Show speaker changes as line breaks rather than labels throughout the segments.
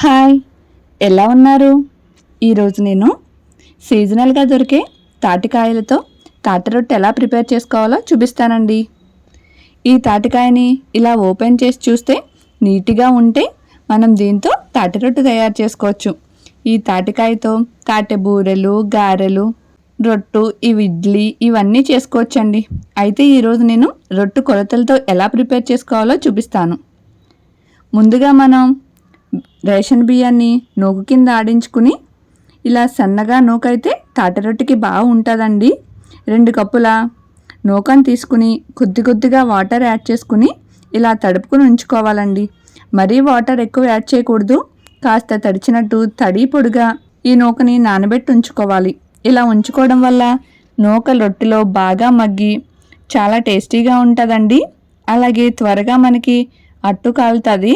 Hi ఎలా ఉన్నారు? ఈరోజు నేను సీజనల్గా దొరికే తాటికాయలతో తాటి రొట్టె ఎలా ప్రిపేర్ చేసుకోవాలో చూపిస్తానండి. ఈ తాటికాయని ఇలా ఓపెన్ చేసి చూస్తే నీట్గా ఉంటే మనం దీంతో తాటి రొట్టె తయారు చేసుకోవచ్చు. ఈ తాటికాయతో తాటి బూరెలు గారెలు రొట్టు ఇవి ఇడ్లీ ఇవన్నీ చేసుకోవచ్చండి. అయితే ఈరోజు నేను రొట్టు కొలతలతో ఎలా ప్రిపేర్ చేసుకోవాలో చూపిస్తాను. ముందుగా మనం రేషన్ బియ్యాన్ని నూకు కింద ఆడించుకుని ఇలా సన్నగా నూకైతే తాటి రొట్టెకి బాగా ఉంటుందండి. రెండు కప్పుల నూకను తీసుకుని కొద్ది కొద్దిగా వాటర్ యాడ్ చేసుకుని ఇలా తడుపుకుని ఉంచుకోవాలండి. మరీ వాటర్ ఎక్కువ యాడ్ చేయకూడదు. కాస్త తడిచినట్టు తడి పొడిగా ఈ నూకని నానబెట్టి ఉంచుకోవాలి. ఇలా ఉంచుకోవడం వల్ల నూక రొట్టెలో బాగా మగ్గి చాలా టేస్టీగా ఉంటుందండి. అలాగే త్వరగా మనకి అట్టు కాలుతుంది.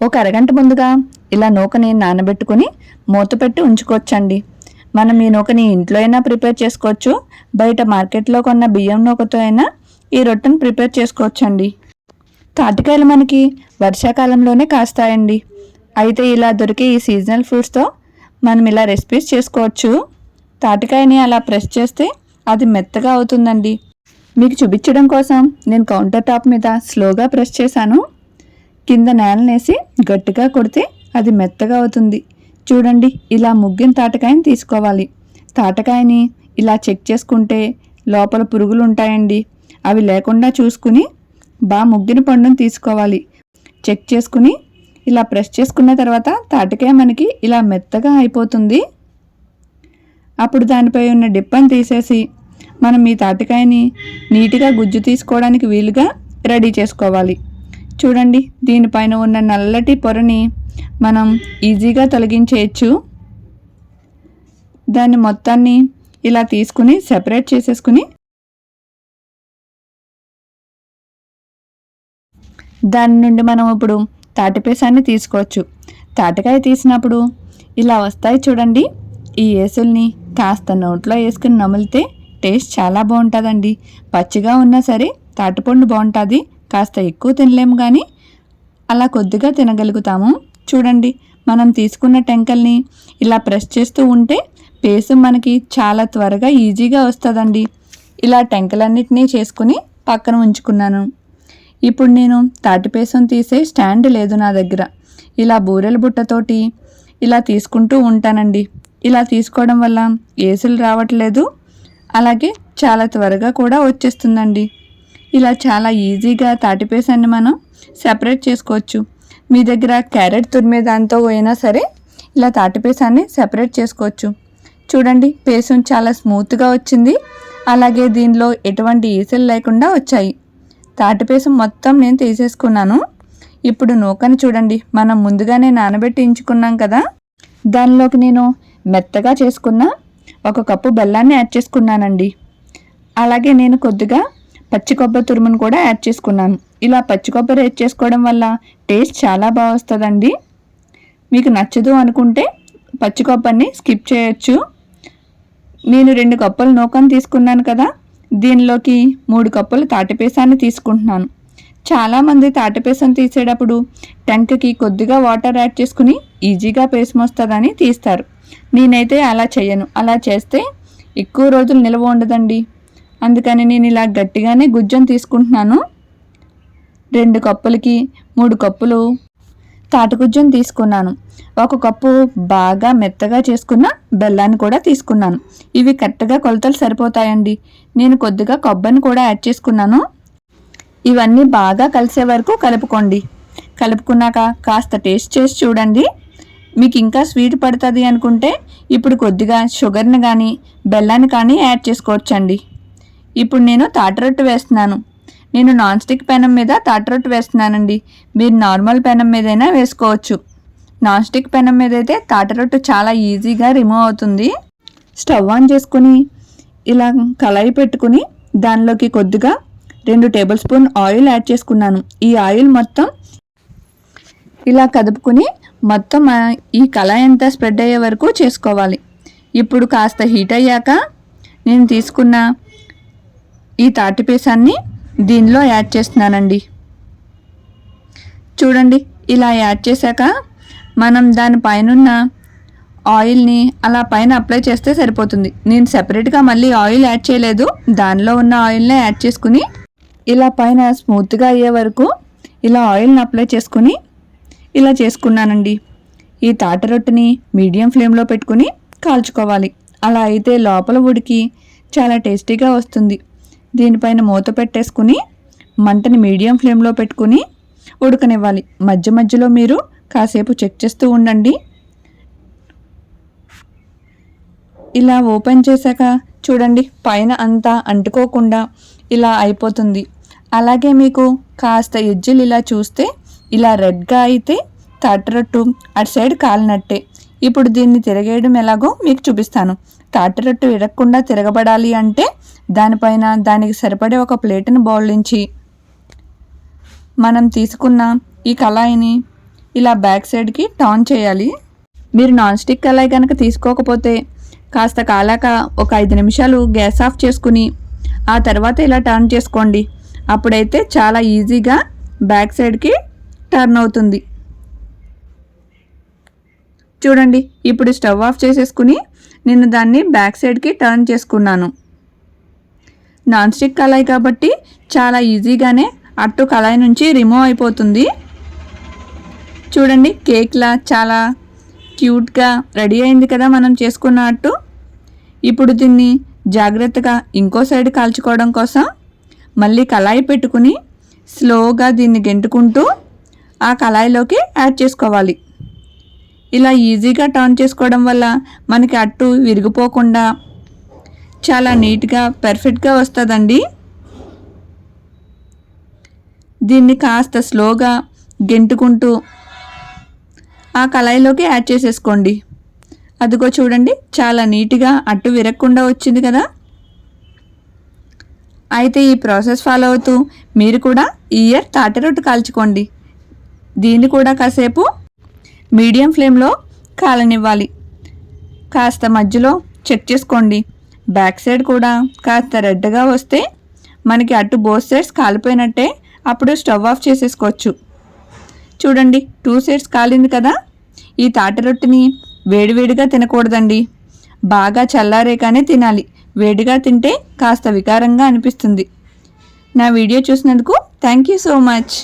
ఒక అరగంట ముందుగా ఇలా నూకని నానబెట్టుకుని మూతపెట్టి ఉంచుకోవచ్చండి. మనం ఈ నూకని ఇంట్లో అయినా ప్రిపేర్ చేసుకోవచ్చు. బయట మార్కెట్లో కొన్న బియ్యం నూకతో అయినా ఈ రొట్టెను ప్రిపేర్ చేసుకోవచ్చండి. తాటికాయలు మనకి వర్షాకాలంలోనే కాస్తాయండి. అయితే ఇలా దొరికే ఈ సీజనల్ ఫ్రూట్స్తో మనం ఇలా రెసిపీస్ చేసుకోవచ్చు. తాటికాయని అలా ప్రెస్ చేస్తే అది మెత్తగా అవుతుందండి. మీకు చూపించడం కోసం నేను కౌంటర్ టాప్ మీద స్లోగా ప్రెస్ చేశాను. కింద నేలనేసి గట్టిగా కొడితే అది మెత్తగా అవుతుంది. చూడండి ఇలా ముగ్గిన తాటకాయని తీసుకోవాలి. తాటకాయని ఇలా చెక్ చేసుకుంటే లోపల పురుగులు ఉంటాయండి అవి లేకుండా చూసుకుని బాగా ముగ్గిన పండును తీసుకోవాలి. చెక్ చేసుకుని ఇలా ప్రెస్ చేసుకున్న తర్వాత తాటకాయ మనకి ఇలా మెత్తగా అయిపోతుంది. అప్పుడు దానిపై ఉన్న డిప్పని తీసేసి మనం ఈ తాటికాయని నీట్గా గుజ్జు తీసుకోవడానికి వీలుగా రెడీ చేసుకోవాలి. చూడండి దీనిపైన ఉన్న నల్లటి పొరని మనం ఈజీగా తొలగించేయచ్చు. దాన్ని మొత్తాన్ని ఇలా తీసుకుని సెపరేట్ చేసేసుకుని దాని నుండి మనం ఇప్పుడు తాటిపేసాన్ని తీసుకోవచ్చు. తాటికాయ తీసినప్పుడు ఇలా వస్తాయి చూడండి. ఈ ఏసుల్ని కాస్త నోట్లో వేసుకుని నమిలితే టేస్ట్ చాలా బాగుంటుందండి. పచ్చిగా ఉన్నా సరే తాటిపండు బాగుంటుంది. కాస్త ఎక్కువ తినలేము కానీ అలా కొద్దిగా తినగలుగుతాము. చూడండి మనం తీసుకున్న టెంకల్ని ఇలా ప్రెస్ చేస్తూ ఉంటే పేసు మనకి చాలా త్వరగా ఈజీగా వస్తుందండి. ఇలా టెంకలన్నిటినీ చేసుకుని పక్కన ఉంచుకున్నాను. ఇప్పుడు నేను తాటిపేసం తీసే స్టాండ్ లేదు నా దగ్గర. ఇలా బూరెల బుట్టతోటి ఇలా తీసుకుంటూ ఉంటానండి. ఇలా తీసుకోవడం వల్ల ఏసులు రావట్లేదు. అలాగే చాలా త్వరగా కూడా వచ్చేస్తుందండి. ఇలా చాలా ఈజీగా తాటిపేసాన్ని మనం సెపరేట్ చేసుకోవచ్చు. మీ దగ్గర క్యారెట్ తురిమే దాంతో పోయినా సరే ఇలా తాటిపేసాన్ని సెపరేట్ చేసుకోవచ్చు. చూడండి పేసం చాలా స్మూత్గా వచ్చింది. అలాగే దీనిలో ఎటువంటి ఈసలు లేకుండా వచ్చాయి. తాటిపేసం మొత్తం నేను తీసేసుకున్నాను. ఇప్పుడు నూకని చూడండి మనం ముందుగానే నానబెట్టి ఉంచుకున్నాం కదా. దానిలోకి నేను మెత్తగా చేసుకున్న ఒక కప్పు బెల్లాన్ని యాడ్ చేసుకున్నానండి. అలాగే నేను కొద్దిగా పచ్చి కొబ్బరి తురుమును కూడా యాడ్ చేసుకున్నాను. ఇలా పచ్చి కొబ్బరి యాడ్ చేసుకోవడం వల్ల టేస్ట్ చాలా బాగా వస్తుందండి. మీకు నచ్చదు అనుకుంటే పచ్చి కొబ్బరిని స్కిప్ చేయొచ్చు. నేను రెండు కప్పులు నూకను తీసుకున్నాను కదా దీనిలోకి మూడు కప్పులు తాటిపేసాన్ని తీసుకుంటున్నాను. చాలామంది తాటిపేసం తీసేటప్పుడు టెంకకి కొద్దిగా వాటర్ యాడ్ చేసుకుని ఈజీగా పేసం వస్తుందని తీస్తారు. నేనైతే అలా చేయను అలా చేస్తే ఎక్కువ రోజులు నిల్వ ఉండదండి. అందుకని నేను ఇలా గట్టిగానే గుజ్జం తీసుకుంటున్నాను. రెండు కప్పులకి మూడు కప్పులు తాటగుజ్జం తీసుకున్నాను. ఒక కప్పు బాగా మెత్తగా చేసుకున్న బెల్లాన్ని కూడా తీసుకున్నాను. ఇవి కరెక్ట్గా కొలతలు సరిపోతాయండి. నేను కొద్దిగా కొబ్బరిని కూడా యాడ్ చేసుకున్నాను. ఇవన్నీ బాగా కలిసే వరకు కలుపుకోండి. కలుపుకున్నాక కాస్త టేస్ట్ చేసి చూడండి. మీకు ఇంకా స్వీట్ పడుతుంది అనుకుంటే ఇప్పుడు కొద్దిగా షుగర్ని కానీ బెల్లాన్ని కానీ యాడ్ చేసుకోవచ్చండి. ఇప్పుడు నేను తాటరొట్టు వేస్తున్నాను. నేను నాన్ స్టిక్ పెనం మీద తాటరొట్టు వేస్తున్నానండి. మీరు నార్మల్ పెనం మీదైనా వేసుకోవచ్చు. నాన్ స్టిక్ పెనం మీద అయితే తాటరొట్టు చాలా ఈజీగా రిమూవ్ అవుతుంది. స్టవ్ ఆన్ చేసుకుని ఇలా కళాయి పెట్టుకుని దానిలోకి కొద్దిగా రెండు టేబుల్ స్పూన్ ఆయిల్ యాడ్ చేసుకున్నాను. ఈ ఆయిల్ మొత్తం ఇలా కదుపుకుని మొత్తం ఈ కళాయి అంతా స్ప్రెడ్ అయ్యే వరకు చేసుకోవాలి. ఇప్పుడు కాస్త హీట్ అయ్యాక నేను తీసుకున్న ఈ తాటిపేసాన్ని దీనిలో యాడ్ చేస్తున్నానండి. చూడండి ఇలా యాడ్ చేశాక మనం దాని పైనున్న ఆయిల్ని అలా పైన అప్లై చేస్తే సరిపోతుంది. నేను సెపరేట్గా మళ్ళీ ఆయిల్ యాడ్ చేయలేదు. దానిలో ఉన్న ఆయిల్నే యాడ్ చేసుకుని ఇలా పైన స్మూత్గా అయ్యే వరకు ఇలా ఆయిల్ని అప్లై చేసుకుని ఇలా చేసుకున్నానండి. ఈ తాట రొట్టెని మీడియం ఫ్లేమ్లో పెట్టుకుని కాల్చుకోవాలి. అలా అయితే లోపల ఉడికి చాలా టేస్టీగా వస్తుంది. దీనిపైన మూత పెట్టేసుకుని మంటని మీడియం ఫ్లేమ్లో పెట్టుకుని ఉడకనివ్వాలి. మధ్య మధ్యలో మీరు కాసేపు చెక్ చేస్తూ ఉండండి. ఇలా ఓపెన్ చేశాక చూడండి పైన అంతా అంటుకోకుండా ఇలా అయిపోతుంది. అలాగే మీకు కాస్త ఎజ్జులు ఇలా చూస్తే ఇలా రెడ్గా అయితే తాటరొట్టు అటు సైడ్ కాలినట్టే. ఇప్పుడు దీన్ని తిరగేయడం ఎలాగో మీకు చూపిస్తాను. తాటరొట్టు విరగకుండా తిరగబడాలి అంటే దానిపైన దానికి సరిపడే ఒక ప్లేటును బౌలించి మనం తీసుకున్న ఈ కళాయిని ఇలా బ్యాక్ సైడ్కి టర్న్ చేయాలి. మీరు నాన్ స్టిక్ కళాయి కనుక తీసుకోకపోతే కాస్త కాలాక ఒక ఐదు నిమిషాలు గ్యాస్ ఆఫ్ చేసుకుని ఆ తర్వాత ఇలా టర్న్ చేసుకోండి. అప్పుడైతే చాలా ఈజీగా బ్యాక్ సైడ్కి టర్న్ అవుతుంది. చూడండి ఇప్పుడు స్టవ్ ఆఫ్ చేసేసుకుని నేను దాన్ని బ్యాక్ సైడ్కి టర్న్ చేసుకున్నాను. నాన్ స్టిక్ కళాయి కాబట్టి చాలా ఈజీగానే అట్టు కళాయి నుంచి రిమూవ్ అయిపోతుంది. చూడండి కేక్లా చాలా క్యూట్గా రెడీ అయింది కదా మనం చేసుకున్న అట్టు. ఇప్పుడు దీన్ని జాగ్రత్తగా ఇంకో సైడ్ కాల్చుకోవడం కోసం మళ్ళీ కళాయి పెట్టుకుని స్లోగా దీన్ని గెంటుకుంటూ ఆ కళాయిలోకి యాడ్ చేసుకోవాలి. ఇలా ఈజీగా టర్న్ చేసుకోవడం వల్ల మనకి అట్టు విరిగిపోకుండా చాలా నీట్గా పర్ఫెక్ట్గా వస్తుందండి. దీన్ని కాస్త స్లోగా గెంటుకుంటూ ఆ కళాయిలోకి యాడ్ చేసేసుకోండి. అదిగో చూడండి చాలా నీట్గా అట్టు విరగకుండా వచ్చింది కదా. అయితే ఈ ప్రాసెస్ ఫాలో అవుతూ మీరు కూడా ఈ ఇయర్ తాటి రొట్టు కాల్చుకోండి. దీన్ని కూడా కాసేపు మీడియం ఫ్లేమ్లో కాలనివ్వాలి. కాస్త మధ్యలో చెక్ చేసుకోండి. బ్యాక్ సైడ్ కూడా కాస్త రెడ్గా వస్తే మనకి అటు బోత్ సైడ్స్ కాలిపోయినట్టే అప్పుడు స్టవ్ ఆఫ్ చేసేసుకోవచ్చు. చూడండి టూ సైడ్స్ కాలింది కదా? ఈ తాటి రొట్టెని వేడివేడిగా తినకూడదండి. బాగా చల్లారేగానే తినాలి. వేడిగా తింటే కాస్త వికారంగా అనిపిస్తుంది. నా వీడియో చూసినందుకు థ్యాంక్ యూ సో మచ్.